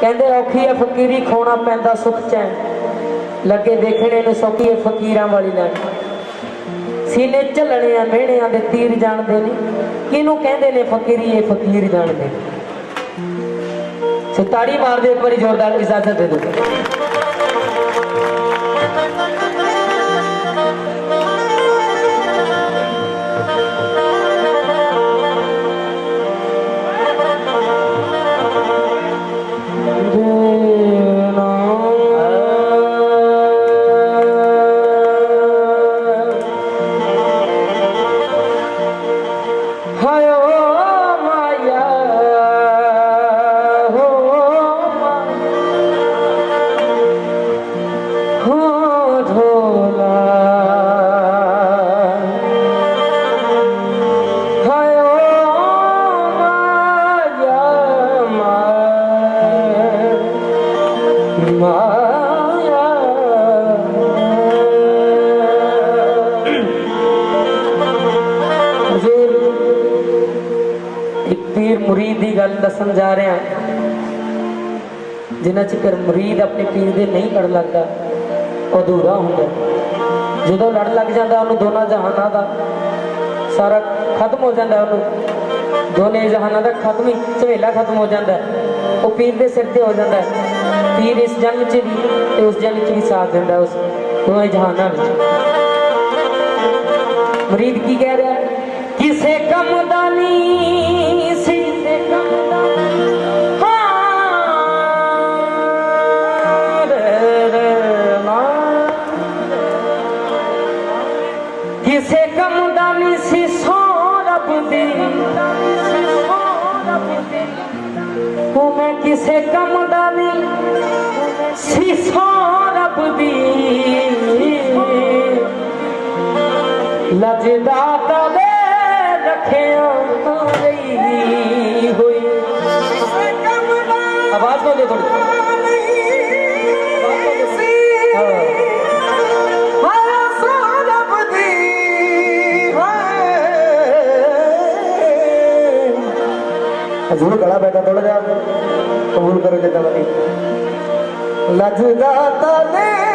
ਕਹਿੰਦੇ ਔਖੀ ਹੈ ਫਕੀਰੀ, ਖੋਣਾ ਪੈਂਦਾ ਸੁਖ ਚੈਨ। ਲੱਗੇ ਦੇਖਣੇ ਨੂੰ ਸੌਖੀ ਹੈ ਫਕੀਰਾਂ ਵਾਲੀ ਲੈਣ ਸੀਨੇ ਝੱਲਣਿਆਂ ਮਿਹਣਿਆਂ ਦੇ ਤੀਰ ਜਾਣਦੇ ਨੇ। ਕਿਹਨੂੰ ਕਹਿੰਦੇ ਨੇ ਫਕੀਰੀ, ਇਹ ਫਕੀਰ ਜਾਣਦੇ ਨੇ। ਸੋ ਤਾੜੀ ਮਾਰ ਦਿਓ ਇੱਕ ਵਾਰੀ ਜ਼ੋਰਦਾਰ ਇਜਾਜ਼ਤ ਦੇ ਦਿਓ। ਪੀਰ ਮੁਰੀਦ ਦੀ ਗੱਲ ਦੱਸਣ ਜਾ ਰਿਹਾ। ਜਿੰਨਾ ਚਿਰ ਮੁਰੀਦ ਆਪਣੇ ਪੀਰ ਦੇ ਨਹੀਂ ਕੜ ਲੱਗਦਾ ਅਧੂਰਾ ਹੁੰਦਾ। ਜਦੋਂ ਲੜ ਲੱਗ ਜਾਂਦਾ, ਉਹਨੂੰ ਦੋਨਾਂ ਜਹਾਨਾਂ ਦਾ ਸਾਰਾ ਖਤਮ ਹੋ ਜਾਂਦਾ ਉਹਨੂੰ। ਦੋਨੇ ਜਹਾਨਾਂ ਦਾ ਖਤਮ ਹੀ ਝਵੇਲਾ ਖਤਮ ਹੋ ਜਾਂਦਾ। ਉਹ ਪੀਰ ਦੇ ਸਿਰ ਤੇ ਹੋ ਜਾਂਦਾ। ਪੀਰ ਇਸ ਜਨਮ 'ਚ ਵੀ ਤੇ ਉਸ ਜਨਮ 'ਚ ਵੀ ਸਾਥ ਦਿੰਦਾ ਉਸ ਦੋਵੇਂ ਜਹਾਨਾਂ ਵਿੱਚ ਮਰੀਦ ਕੀ ਕਹਿ ਰਿਹਾ? ਕਿਸੇ ਕੰਮ ਦਾ ਨਹੀਂ ਸੀ ਤੇ ਕੰਮ ਦਾ। ਕਿਸੇ ਕੰਮ ਦਾ ਨਹੀਂ ਸੀ ਸੋ ਰੱਬ ਦੀ ਉਹ ਮੈਂ ਕਿਸੇ ਕੰਮ ज़ूर बैठा बेटा जा अबूर करो चेक लजदा तले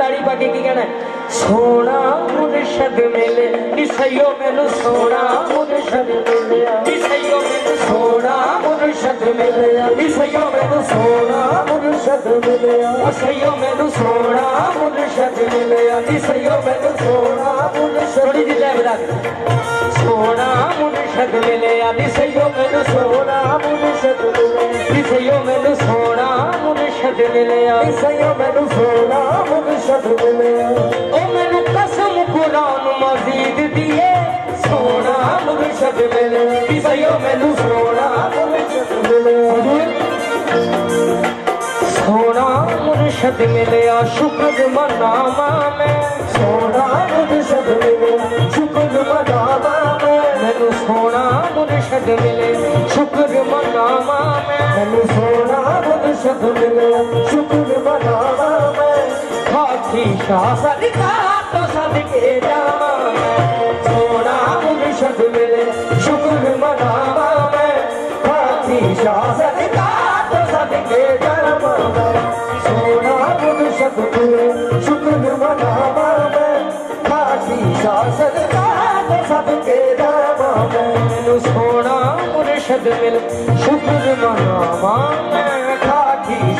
ਤਾੜੀ ਪਾ ਕੇ ਕੀ ਕਹਿਣਾ? ਸੋਹਣਾ ਮੁਰਸ਼ਦ ਮਿਲੇ ਇਸਈਓ ਮੈਨੂੰ ਸੋਹਣਾ ਮੁਰਸ਼ਦ ਮਿਲਿਆ। ਇਸਈਓ ਮੈਨੂੰ ਸੋਹਣਾ ਮੁਰਸ਼ਦ ਮਿਲਿਆ। ਇਸਈਓ ਮੈਨੂੰ ਸੋਹਣਾ ਮੁਰਸ਼ਦ ਮਿਲਿਆ। ਇਸਈਓ ਮੈਨੂੰ ਸੋਹਣਾ ਮੁਰਸ਼ਦ ਮਿਲਿਆ। ਇਸਈਓ ਮੈਨੂੰ ਸੋਹਣਾ ਮੁਰਸ਼ਦ ਥੋੜੀ ਲੈ ਵਧਾ ਸੋਹਣਾ ਮੁਰਸ਼ਦ ਮਿਲਿਆ। ਇਸਈਓ ਮੈਨੂੰ ਸੋਹਣਾ ਮੁਰਸ਼ਦ ਮਿਲਿਆ। ਇਸਈਓ ਮੈਨੂੰ ਮੁਰਸ਼ਦ ਮਿਲਿਆ ਇਸਈਓ ਮੈਨੂੰ ਸੋਹਣਾ ਮੁਰਸ਼ਦ ਮਿਲਿਆ ਉਹ ਮੈਨੂੰ ਕਸਮ ਕੁਰਾਨ ਮਜ਼ੀਦ ਦੀਏ ਸੋਹਣਾ ਮੁਰਸ਼ਦ ਮਿਲਿਆ ਇਸਈਓ ਮੈਨੂੰ ਸੋਹਣਾ ਮੁਰਸ਼ਦ ਮਿਲਿਆ ਸੋਹਣਾ ਮੁਰਸ਼ਦ ਮਿਲਿਆ ਸ਼ੁਕਰ ਮਨਾਵਾ ਮੈਂ ਸੋਹਣਾ ਮੁਰਸ਼ਦ ਮਿਲਿਆ ਸ਼ੁਕਰ ਮਨਾਵਾ ਮੈਂ ਮੈਨੂੰ ਸੋਹਣਾ ਮੁਰਸ਼ਦ ਮਿਲੇ ਸ਼ੁਕਰ ਮਨਾਵਾ ਮੈਂ ਮੈਨੂੰ ਸੋਹਣਾ ਮੁਰਸ਼ਦ ਮਿਲਿਆ ਸ਼ੁਕਰ ਮਨਾਵਾ ਮੈਂ ਖਾਕੀ ਸ਼ਾਹ ਸਦਕਾ ਤੋਂ ਸਦਕੇ ਜਾਵਾਂ ਮੈਂ ਸੋਹਣਾ ਮੁਰਸ਼ਦ ਮਿਲੇ ਸ਼ੁਕਰ ਮਨਾਵਾ ਮੈਂ ਹਾਥੀ ਸ਼ਾਹ ਸਦਕਾ ਤੋਂ ਸਦਕੇ ਜਾਵਾਂ ਮੈਂ ਸੋਹਣਾ ਮੁਰਸ਼ਦ ਮਿਲਿਆ ਸ਼ੁਕਰ ਮਨਾਵਾ ਮੈਂ ਹਾਥੀ ਸ਼ਾਹ ਸਦਕਾ ਤੋਂ ਸਦਕੇ ਜਾਵਾਂ ਮੈਂ ਮੈਨੂੰ ਸੋਹਣਾ ਮੁਰਸ਼ਦ ਮਿਲ ਸ਼ੁਕਰ ਮਨਾਵਾ ਮੈਂ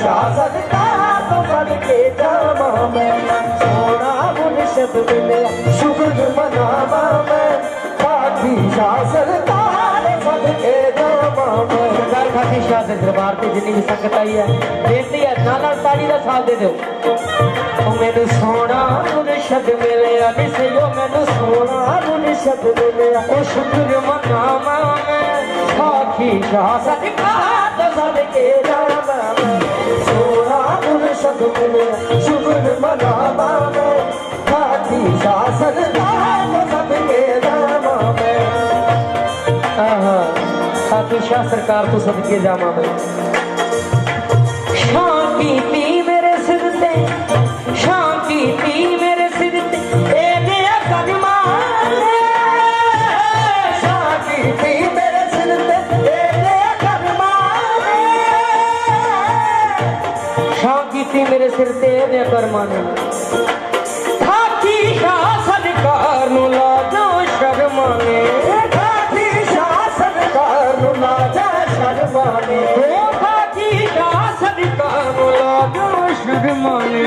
ਸ਼ਾਹ ਸਦਕਾ ਤੋਂ ਸਦਕੇ ਜਾਵਾਂ ਮੈਂ। ਸੋਹਣਾ ਮੁਰਸ਼ਦ ਮਿਲਿਆ ਸ਼ੁਕਰ ਮਨਾਵਾ ਮੈਂ। ਖਾਕੀ ਸ਼ਾਹ ਸਦਕਾ ਤੋਂ ਸਦਕੇ ਜਾਵਾਂ ਮੈਂ। ਖਾਕੀ ਸ਼ਾਹ ਦੇ ਦਰਬਾਰ ਤੇ ਜਿੰਨੀ ਵੀ ਸੰਗਤ ਆਈ ਹੈ ਬੇਨਤੀ ਹੈ ਨਾਲ ਨਾਲ ਤਾੜੀ ਦਾ ਸਾਥ ਦੇ ਦਿਓ। ਉਹ ਮੈਨੂੰ ਸੋਹਣਾ ਮੁਰਸ਼ਦ ਮਿਲਿਆ ਨੀ ਸਈਓ ਮੈਨੂੰ ਸੋਹਣਾ ਮੁਰਸ਼ਦ ਮਿਲਿਆ। ਉਹ ਸ਼ੁਕਰ ਮਨਾਵਾਂ ਮੈਂ। ਖਾਕੀ ਸ਼ਾਹ ਸਦਕਾ ਤੋਂ ਸਦਕੇ ਜਾਵਾਂ ਸੋਨਾ ਮੁਰਸ਼ਦ ਮਿਲਿਆ ਸ਼ੁਕਰ ਮਨਾਵਾ ਮੈਂ ਖਾਕੀ ਸ਼ਾਸਨ ਦਾ ਕੀਤੀ ਮੇਰੇ ਸਿਰ ਤੇ ਇਹਦੇ ਕਰਮਾਂ ਨੇ। ਖਾਕੀ ਸ਼ਾਹ ਸਰਕਾਰ ਨੂੰ ਲਾਜੋ ਸ਼ਰਮਾਂ ਨੇ ਖਾਕੀ ਸ਼ਾਸਨ ਕਾਰ ਨੂੰ ਨਾ ਜਾ ਸ਼ਰਮਾਨੇ ਉਹ ਖਾਕੀ ਸ਼ਾਹ ਸਰਕਾਰ ਨੂੰ ਲਾਜੋ ਸ਼ਰਮਾਂ ਨੇ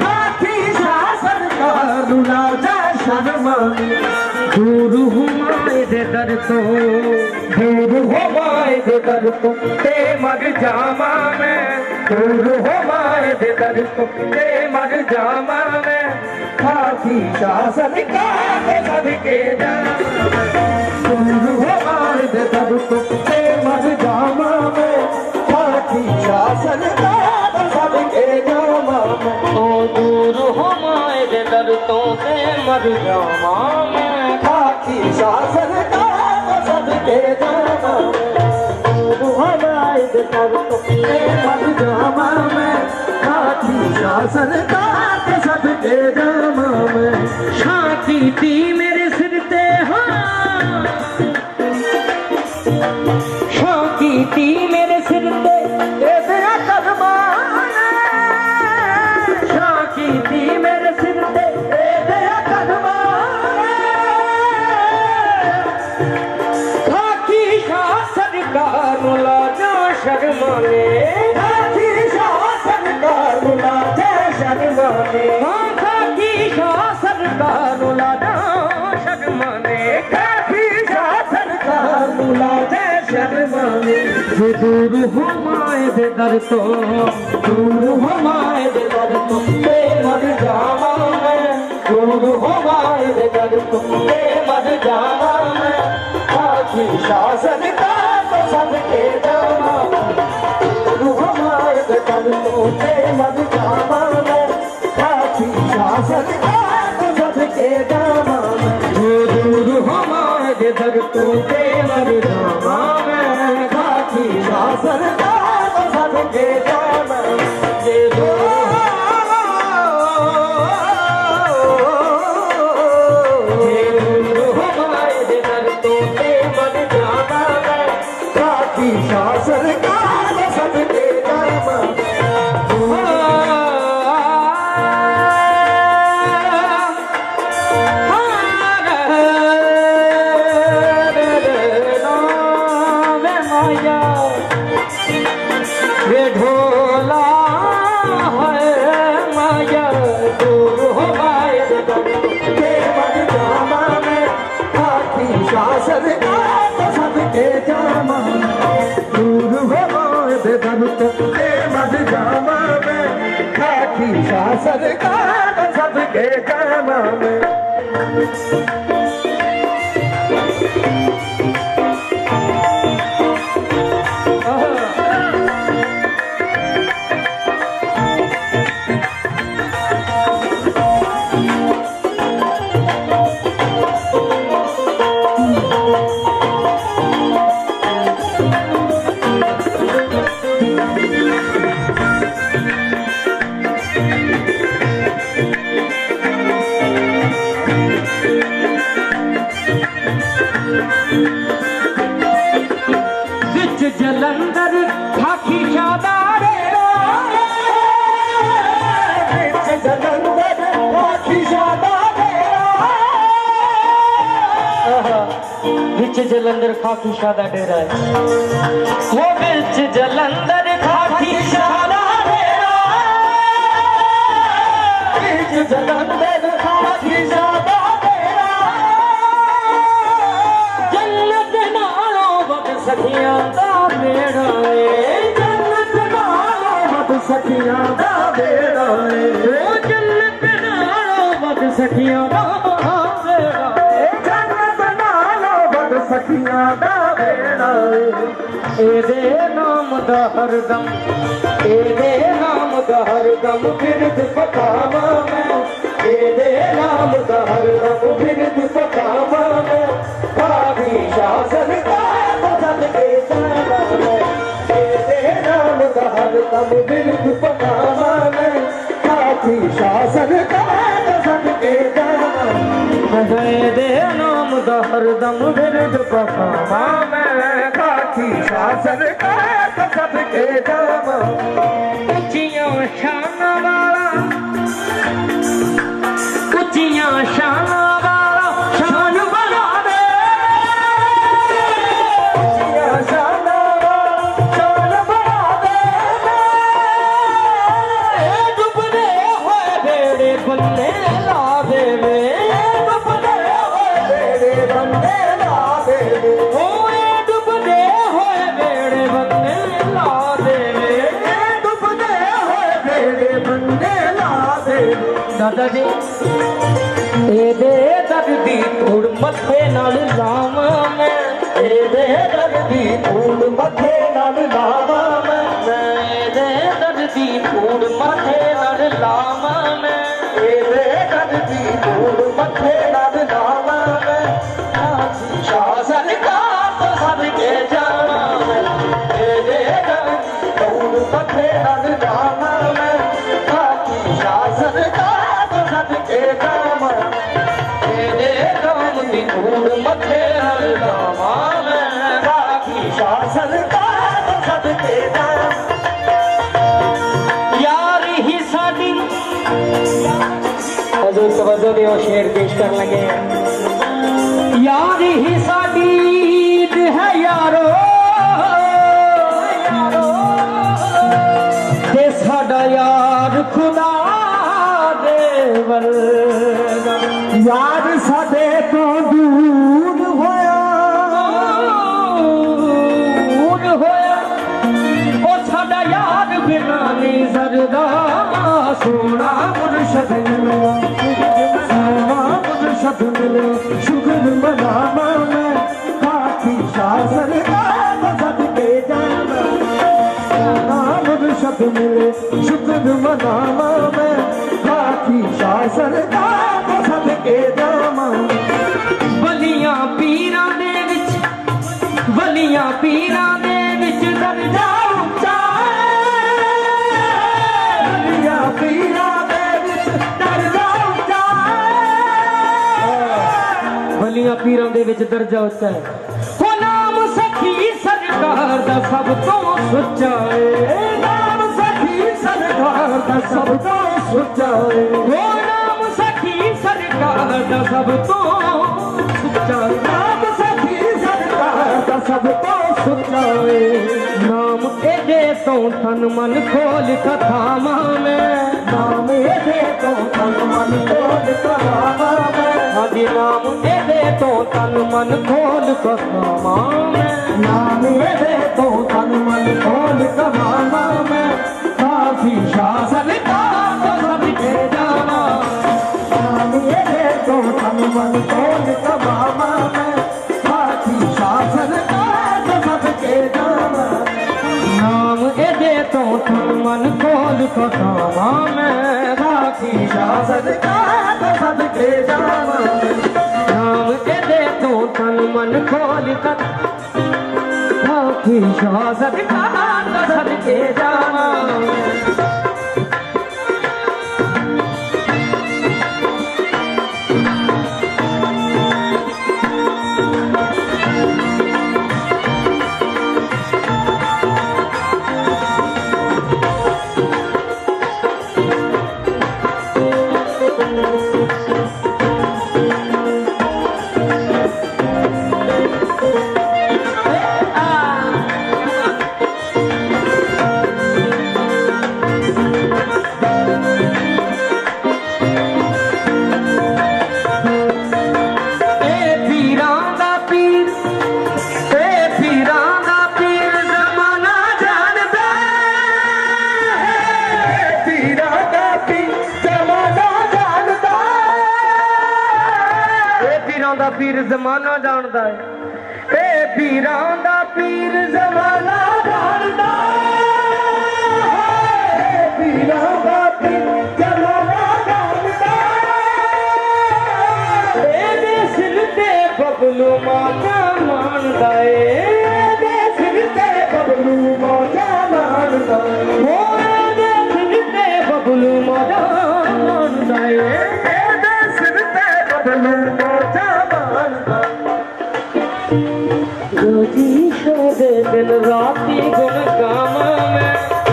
ਖਾਕੀ ਸ਼ਾਸਨ ਕਾਰ ਨੂੰ ਨਾ ਜਾ ਸ਼ਰਮਾਨੇ ਦੂਰ ਹੁਮਾਏ ਦੇ ਦਰ ਤੋਂ ਦੂਰ ਹੁਮਾਏ ਦੇ ਦਰ ਤੋਂ ਤੇ ਮਰ ਜਾਵਾਂ ਮੈਂ। ਦੂਰ ਹੁਮਾਏ ਦੇ ਦਰ ਤੇ ਮਰ ਜਾਵਾਂ ਮੈਂ ਖਾਕੀ ਸ਼ਾਸਨ ਕਾਰ ਦੇ ਸਦਕੇ ਦੂਰ ਹਮਾਰੇ ਦੇ ਦਰ ਤੇ ਮਰ ਜਾਵਾਂ ਮੈਂ ਖਾਕੀ ਸ਼ਾਸਨ ਕਾਰ ਦੇ ਸਦਕੇ ਜਾਵਾਂ ਮੈਂ ਉਹ ਦੂਰ ਹੁਮਾਏ ਦੇ ਦਰ ਤੋਂ ਤੇ ਮਰ ਜਾਵਾਂ ਮੈਂ ਖਾਕੀ ਸ਼ਾਸਨ ਕਾਰ ਦੇ ਸਦਕੇ ਜਾਵਾਂ ਤੇ ਸਦਕੇ ਜਾਵਾਂ ਮੈਂ। गाम शासन काथ थी ਹੁਮਾਏ ਦੇ ਦਰ ਤੋਂ ਦੂਰ ਹੁਮਾਏ ਦੇ ਦਰ ਤੋਂ ਤੇ ਮਰ ਜਾਵਾਂ ਮੈਂ ਦੂਰ ਹੁਮਾਏ ਦੇ ਦਰ ਤੋਂ ਤੇ ਮਰ ਜਾਵਾਂ ਮੈਂ ਖਾਕੀ ਸ਼ਾਸਨ ਕਾਰ ਤੋਂ ਸਭ ਕੇ ਜਾਵਾਂ ਤੂੰ ਹਮਾਰੇ ਦੇ ਕਦ ਤੋਂ ਤੇ ਮਦ ਜਾਵਾਂ ਮੈਂ ਖਾਕੀ ਸ਼ਾਸਨ सरकार सभु के कम में ਵਿੱਚ ਜਲੰਧਰ ਖਾਕੀ ਸ਼ਾਦਾਰੇ ਵਿੱਚ ਜਲੰਧਰ ਖਾਕੀ ਸ਼ਾਦਾ ਵਿੱਚ ਜਲੰਧਰ ਖਾਕੀ ਸ਼ਾਹ ਡੇਰਾ ਹੈ ਉਹ ਵਿੱਚ ਜਲੰਧਰ ਖਾਕੀ ਸ਼ਾਹ ਡੇਰਾ ਵਿੱਚ ਜਲੰਧਰ ਖਾਕੀ ਸ਼ਾਦਾ ਸਖੀਆਂ ਦਾ ਮੇੜਾ ਏ। ਜੰਨਤ ਨਾਲੋਂ ਵੱਧ ਸਖੀਆਂ ਦਾ ਬੇੜਾ ਏ। ਉਹ ਜੰਨਤ ਨਾਲੋਂ ਵੱਧ ਸਖੀਆਂ ਦਾ ਮੇੜਾ ਏ। ਜੰਨਤ ਨਾਲੋਂ ਵੱਧ ਸਖੀਆਂ ਦਾ ਬੇੜਾ ਏ। ਇਹਦੇ ਨਾਮ ਦਾ ਹਰਦਮ, ਇਹਦੇ ਨਾਮ ਦਾ ਹਰਦਮ ਬਿਰਧ ਪਕਾਵਾਂ ਮੈਂ। ਇਹਦੇ ਨਾਮ ਦਾ ਹਰਦਮ ਬਿਰਧ ਪਕਾਵਾਂ ਮੈਂ। ਭਾਵੀ ਸ਼ਾਸਨ साथी के काट सभे दे नाम द हरदम विरद पसाबा काफी शासन सासन काथ के शाना ऊंचियों शान ਦੀ ਧੂੜ ਮੱਥੇ ਨਾਲ ਲਾਵਾਂ ਮੈਂ। ਇਹਦੇ ਦਰਦ ਦੀ ਧੂੜ ਮੱਥੇ ਨਾਲ ਲਾਵਾਂ ਮੈਂ। ਇਹਦੇ ਦਰਦ ਦੀ ਧੂੜ ਮੱਥੇ ਨਾਲ ਲਾਵਾਂ ਮੈਂ। ਸਾਥੀ ਸ਼ਾਸਨ ਕਰ ਸਭ ਕੇ ਜਾਵਾਂ ਮੈਂ। ਇਹਦੇ ਦਰਦ ਦੀ ਧੂੜ ਮੱਥੇ ਨਾਲ ਲਾਵਾਂ ਮੈਂ। ਸਾਥੀ ਸ਼ਾਸਨ ਕਰ ਸਭ ਕੇ ਜਾਵਾਂ। ਇਹਦੇ ਨਾਮ ਦੀ ਧੂੜ ਮੱਥੇ ਨਾਲ ਲਾਵਾਂ ਮੈਂ। ي شير پيش ڪرڻ لڳي ياري يار. خدا नानी सरदा सोना पुरुष सवा पुरुष मिले। शुकर भलाम काखी सासरदा सद के जाम सामान पुरश मिले शुकदमान साखी सासरदा सद के मलिया पीर वन पीर द ਵਿੱਚ ਦਰਜਾ ਉੱਚਾ ਹੈ। ਹੋ ਨਾਮ ਸਖੀ ਸਰਕਾਰ ਦਾ ਸਭ ਤੋਂ ਸੁੱਚਾ ਏ ਨਾਮ ਸਖੀ ਸਰਕਾਰ ਦਾ ਸਭ ਤੋਂ ਸੁੱਚਾ ਏ ਹੋ ਨਾਮ ਸਖੀ ਸਰਕਾਰ ਦਾ ਸਭ ਤੋਂ ਸੁੱਚਾ ਨਾਮ ਸਖੀ ਸਰਕਾਰ ਦਾ ਸਭ ਤੋਂ ਸੁੱਚਾ ਏ ਨਾਮ ਇਹਦੇ ਤੋਂ ਤਨ ਮਨ ਖੋਲ ਕਥਾਵਾਂ ਮੈਂ। ਨਾਮ ਇਹਦੇ ਤੋਂ ਤਨ ਮਨ ਕੋਲ ਕਰਾਵਾ نام هي تو تن من کول قصا نام هيڏي تو تن من کول سڪاما مين. ڪافي شاسن ڪا سڀ ڪي جانا. نام هيڏي تو تن من گوکي شاسل ڪاش سڀ کي نام هيڏي تو تن من گو मन खोल कर आपकी शाह सब कहाँ के जाना ਦਾ ਪੀਰ ਜ਼ਮਾਨਾ ਜਾਣਦਾ ਹੈ ਏ ਪੀਰਾਂ ਦਾ ਪੀਰ ਜ਼ਮਾਨਾ ਜਾਣਦਾ ਏ। ਪੀਰਾਂ ਦਾ ਪੀਰ ਜਮਾਨਾ ਜਾਣਦਾ ਇਹਦੇ ਸਿਰ ਤੇ ਬਬਲੂ ਮਾਤਾ ਮਾਨਦਾ ਏ। ਇਹਦੇ ਸਿਰ ਤੇ ਬਬਲੂ ਮਾਤਾ ਮਾਰਦਾ ਉਹ ਇਹਦੇ ਸਿਰ ਤੇ ਬਬਲੂ ਮਾਤਾ ਮਾਨਦਾ ਏ। ਇਹਦੇ ਸਿਰ ਤੇ ਬਬਲੂ ਗੋਜੀ ਸ਼ੋਦੇ ਦਿਨ ਰਾਤੀ ਗੁਣ ਗਾਵਾਂ ਮੈਂ।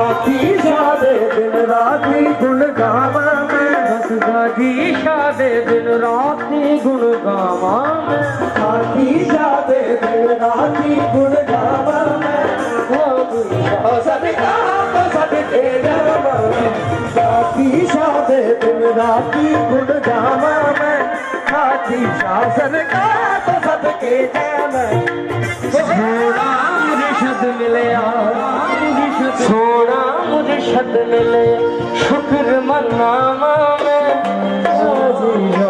ਆਖੀ ਸਾਡੇ ਦਿਨ ਰਾਤੀ ਗੁਣ ਗਾਵਾਂ ਮੈਂ। ਬਸ ਗਾਜੀ ਸ਼ਾਦੇ ਦਿਨ ਰਾਤੀ ਗੁਣ ਗਾਵਾਂ ਮੈਂ। ਆਖੀ ਸਾਡੇ ਦਿਨ ਰਾਤੀ ਗੁਣ ਗਾਵਾਂ ਮੈਂ। ਓ ਸਦਕਾ ਸਦਕੇ ਜਾਵਾਂ ਆਖੀ ਸਾਡੇ ਦਿਨ ਰਾਤੀ ਗੁਣ ਗਾਵਾਂ ਮੈਂ। ਆਖੀ ਸਦਕਾ ਤੋ ਸਦਕੇ ਜਾਵਾਂ थोड़ा मुझे शद मिले थोड़ा मुझे शद मिले शुक्र मनामा में